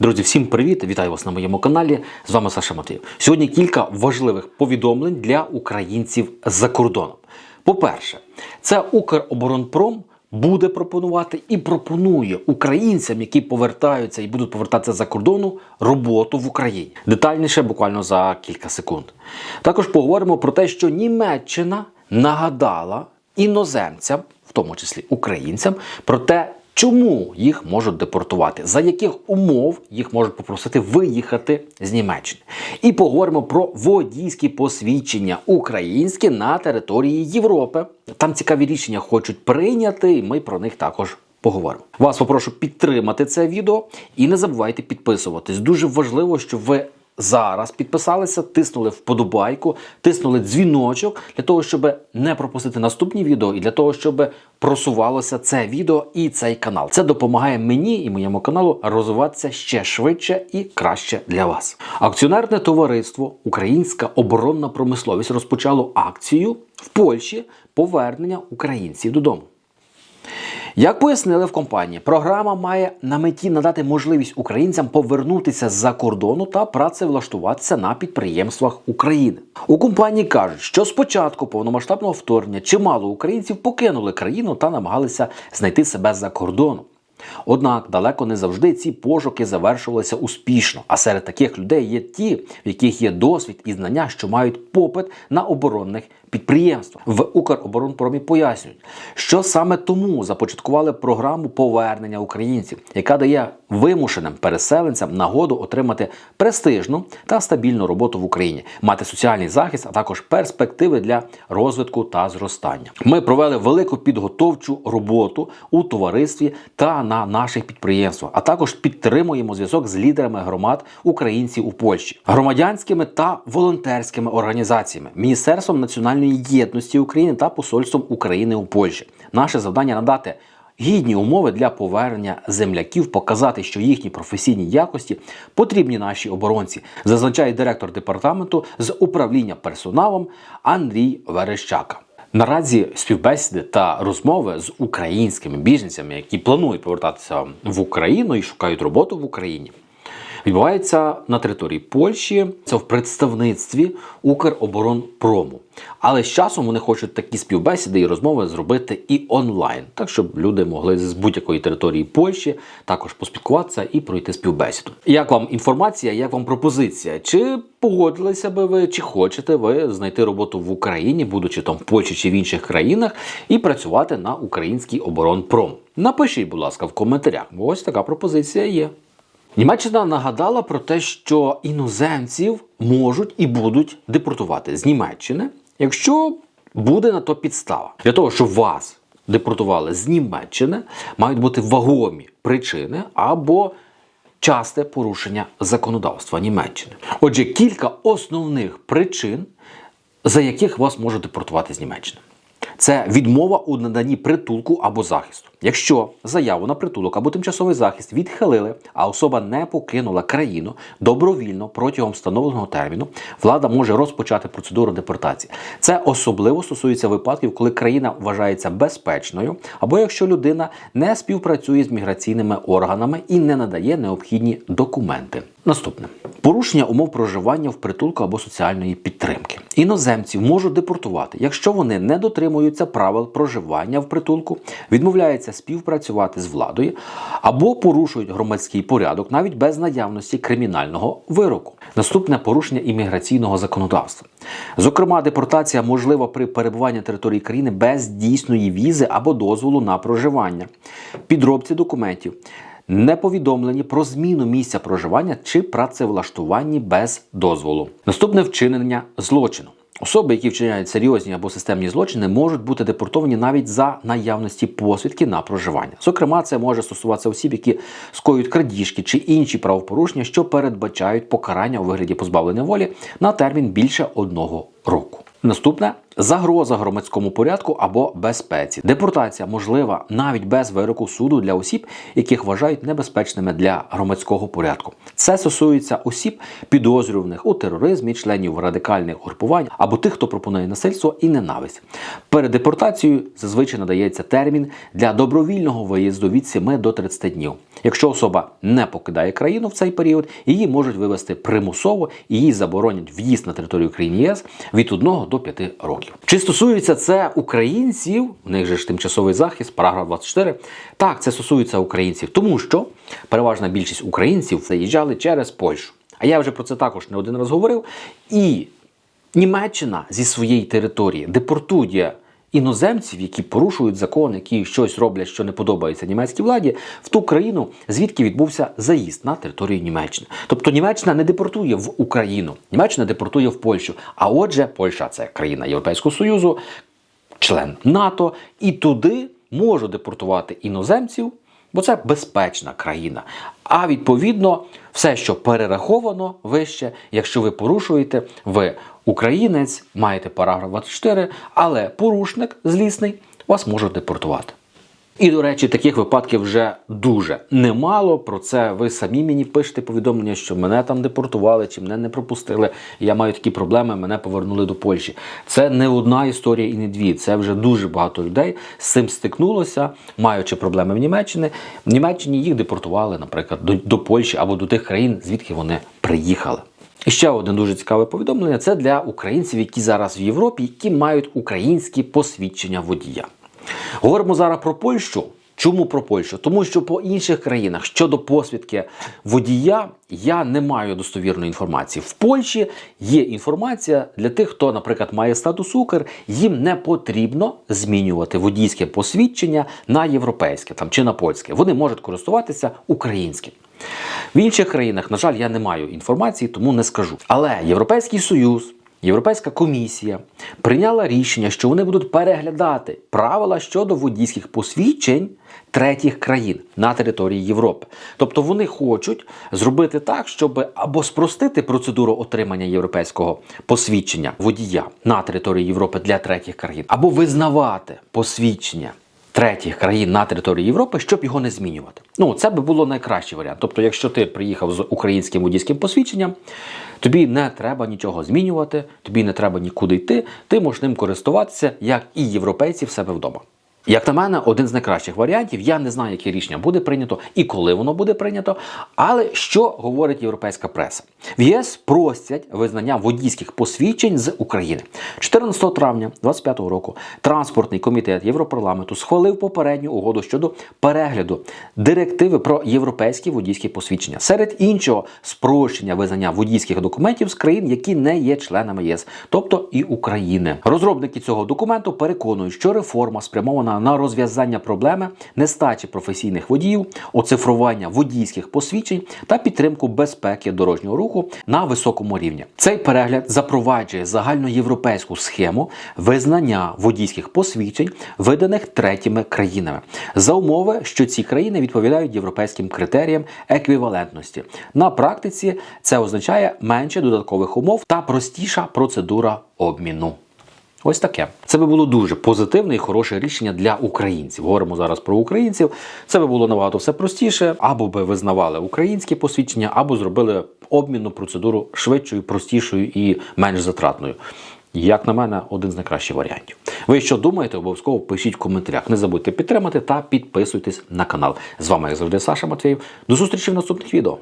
Друзі, всім привіт! Вітаю вас на моєму каналі. З вами Саша Матвіїв. Сьогодні кілька важливих повідомлень для українців за кордоном. По-перше, це Укроборонпром буде пропонувати і пропонує українцям, які повертаються і будуть повертатися за кордону, роботу в Україні. Детальніше буквально за кілька секунд. Також поговоримо про те, що Німеччина нагадала іноземцям, в тому числі українцям, про те, Чому їх можуть депортувати? За яких умов їх можуть попросити виїхати з Німеччини? І поговоримо про водійські посвідчення українські на території Європи. Там цікаві рішення хочуть прийняти, і ми про них також. Поговоримо. Вас попрошу підтримати це відео і не забувайте підписуватись. Дуже важливо, щоб ви зараз підписалися, тиснули вподобайку, тиснули дзвіночок для того, щоб не пропустити наступні відео, і для того, щоб просувалося це відео і цей канал. Це допомагає мені і моєму каналу розвиватися ще швидше і краще для вас. Акціонерне товариство Українська оборонна промисловість розпочало акцію в Польщі повернення українців додому. Як пояснили в компанії, програма має на меті надати можливість українцям повернутися з-за кордону та працевлаштуватися на підприємствах України. У компанії кажуть, що з початку повномасштабного вторгнення чимало українців покинули країну та намагалися знайти себе за кордоном. Однак далеко не завжди ці пошуки завершувалися успішно. А серед таких людей є ті, в яких є досвід і знання, що мають попит на оборонних підприємствах. В Укроборонпромі пояснюють, що саме тому започаткували програму повернення українців, яка дає вимушеним переселенцям нагоду отримати престижну та стабільну роботу в Україні, мати соціальний захист, а також перспективи для розвитку та зростання. Ми провели велику підготовчу роботу у товаристві та на наших підприємствах, а також підтримуємо зв'язок з лідерами громад українців у Польщі, громадянськими та волонтерськими організаціями, Міністерством національної єдності України та Посольством України у Польщі. Наше завдання надати. Гідні умови для повернення земляків, показати, що їхні професійні якості потрібні нашій оборонці, зазначає директор департаменту з управління персоналом Андрій Верещака. Наразі співбесіди та розмови з українськими біженцями, які планують повертатися в Україну і шукають роботу в Україні, відбувається на території Польщі. Це в представництві Укроборонпрому. Але з часом вони хочуть такі співбесіди і розмови зробити і онлайн, так щоб люди могли з будь-якої території Польщі також поспілкуватися і пройти співбесіду. Як вам інформація, як вам пропозиція? Чи погодилися би ви, чи хочете ви знайти роботу в Україні, будучи там в Польщі чи в інших країнах, і працювати на український оборонпром? Напишіть, будь ласка, в коментарях. Ось така пропозиція є. Німеччина нагадала про те, що іноземців можуть і будуть депортувати з Німеччини, якщо буде на то підстава. Для того, щоб вас депортували з Німеччини, мають бути вагомі причини або часте порушення законодавства Німеччини. Отже, кілька основних причин, за яких вас можуть депортувати з Німеччини. Це відмова у наданні притулку або захисту. Якщо заяву на притулок або тимчасовий захист відхилили, а особа не покинула країну добровільно протягом встановленого терміну, влада може розпочати процедуру депортації. Це особливо стосується випадків, коли країна вважається безпечною, або якщо людина не співпрацює з міграційними органами і не надає необхідні документи. Наступне порушення умов проживання в притулку або соціальної підтримки. Іноземців можуть депортувати, якщо вони не дотримуються правил проживання в притулку, відмовляються співпрацювати з владою або порушують громадський порядок навіть без наявності кримінального вироку. Наступне порушення імміграційного законодавства. Зокрема, депортація можлива при перебуванні території країни без дійсної візи або дозволу на проживання, підробці документів не повідомлені про зміну місця проживання чи працевлаштуванні без дозволу. Наступне вчинення злочину. Особи, які вчиняють серйозні або системні злочини, можуть бути депортовані навіть за наявності посвідки на проживання. Зокрема, це може стосуватися осіб, які скоюють крадіжки чи інші правопорушення, що передбачають покарання у вигляді позбавлення волі на термін більше одного року. Наступне загроза громадському порядку або безпеці. Депортація можлива навіть без вироку суду для осіб, яких вважають небезпечними для громадського порядку. Це стосується осіб, підозрюваних у тероризмі, членів радикальних групувань або тих, хто пропонує насильство і ненависть. Перед депортацією зазвичай надається термін для добровільного виїзду від 7 до 30 днів. Якщо особа не покидає країну в цей період, її можуть вивести примусово і їй заборонять в'їзд на територію країни ЄС від 1 до 5 років. Чи стосується це українців? У них же ж тимчасовий захист, параграф 24. Так, це стосується українців, тому що переважна більшість українців заїжджали через Польщу. А я вже про це також не один раз говорив. І Німеччина зі своєї території депортує іноземців, які порушують закон, які щось роблять, що не подобається німецькій владі, в ту країну, звідки відбувся заїзд на територію Німеччини. Тобто Німеччина не депортує в Україну, Німеччина депортує в Польщу. А отже, Польща це країна Європейського Союзу, член НАТО, і туди можуть депортувати іноземців, бо це безпечна країна. А відповідно, все, що перераховано вище, якщо ви порушуєте, ви українець, маєте параграф 24, але порушник злісний вас можуть депортувати. І, до речі, таких випадків вже дуже немало. Про це ви самі мені пишете повідомлення, що мене там депортували, чи мене не пропустили. Я маю такі проблеми, мене повернули до Польщі. Це не одна історія і не дві. Це вже дуже багато людей з цим стикнулося, маючи проблеми в Німеччині. В Німеччині їх депортували, наприклад, до, до Польщі або до тих країн, звідки вони приїхали. І ще одне дуже цікаве повідомлення: це для українців, які зараз в Європі, які мають українські посвідчення водія. Говоримо зараз про Польщу. Чому про Польщу? Тому що по інших країнах щодо посвідки водія я не маю достовірної інформації. В Польщі є інформація для тих, хто, наприклад, має статус Укр, їм не потрібно змінювати водійське посвідчення на європейське там чи на польське. Вони можуть користуватися українським. В інших країнах, на жаль, я не маю інформації, тому не скажу. Але Європейський Союз. Європейська комісія прийняла рішення, що вони будуть переглядати правила щодо водійських посвідчень третіх країн на території Європи. Тобто вони хочуть зробити так, щоб або спростити процедуру отримання європейського посвідчення водія на території Європи для третіх країн, або визнавати посвідчення третіх країн на території Європи, щоб його не змінювати. Ну, це би було найкращий варіант. Тобто, якщо ти приїхав з українським водійським посвідченням, тобі не треба нічого змінювати, тобі не треба нікуди йти, ти можеш ним користуватися, як і європейці в себе вдома. Як на мене, один з найкращих варіантів. Я не знаю, яке рішення буде прийнято і коли воно буде прийнято. Але що говорить європейська преса? В ЄС простять визнання водійських посвідчень з України. 14 травня 2025 року транспортний комітет Європарламенту схвалив попередню угоду щодо перегляду директиви про європейські водійські посвідчення. Серед іншого, спрощення визнання водійських документів з країн, які не є членами ЄС, тобто і України. Розробники цього документу переконують, що реформа спрямована на розв'язання проблеми нестачі професійних водіїв, оцифрування водійських посвідчень та підтримку безпеки дорожнього руху на високому рівні. Цей перегляд запроваджує загальноєвропейську схему визнання водійських посвідчень, виданих третіми країнами, за умови, що ці країни відповідають європейським критеріям еквівалентності. На практиці це означає менше додаткових умов та простіша процедура обміну. Ось таке. Це би було дуже позитивне і хороше рішення для українців. Говоримо зараз про українців. Це би було набагато все простіше, або би визнавали українські посвідчення, або зробили обмінну процедуру швидшою, простішою і менш затратною. Як на мене, один з найкращих варіантів. Ви що думаєте, обов'язково пишіть в коментарях. Не забудьте підтримати та підписуйтесь на канал. З вами, як завжди, Саша Матвєєв. До зустрічі в наступних відео.